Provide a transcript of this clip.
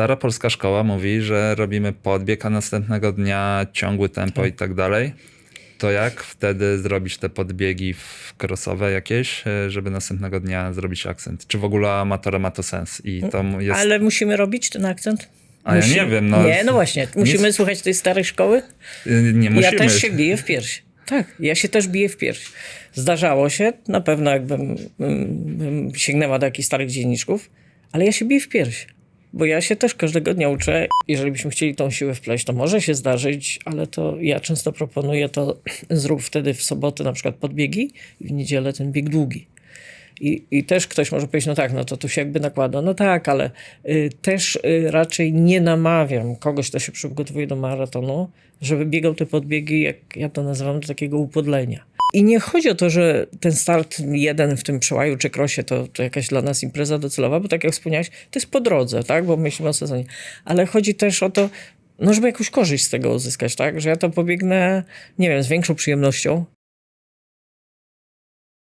stara polska szkoła mówi, że robimy podbieg, a następnego dnia ciągły tempo i tak dalej. To jak wtedy zrobić te podbiegi w crossowe jakieś, e, żeby następnego dnia zrobić akcent? Czy w ogóle amatora ma to sens? I to m- jest... Ale musimy robić ten akcent? A ja nie wiem, no. Nie, no właśnie. Musimy słuchać tej starej szkoły? Y, Nie musimy. Ja też się biję w pierś. Tak, ja się też biję w pierś. Zdarzało się, na pewno jakbym mm, bym sięgnęła do jakichś starych dzienniczków, ale ja się biję w pierś. Bo ja się też każdego dnia uczę. Jeżeli byśmy chcieli tą siłę wpleść, to może się zdarzyć, ale to ja często proponuję to zrób wtedy w sobotę na przykład podbiegi i w niedzielę ten bieg długi. I, I też ktoś może powiedzieć, no tak, no to tu się jakby nakłada. No tak, ale y, też y, raczej nie namawiam kogoś, kto się przygotowuje do maratonu, żeby biegał te podbiegi, jak ja to nazywam, do takiego upodlenia. I nie chodzi o to, że ten start jeden w tym przełaju czy krosie to, to jakaś dla nas impreza docelowa, bo tak jak wspomniałeś, to jest po drodze, tak? bo myślimy o sezonie. Ale chodzi też o to, no żeby jakąś korzyść z tego uzyskać, tak? Że ja to pobiegnę, nie wiem, z większą przyjemnością,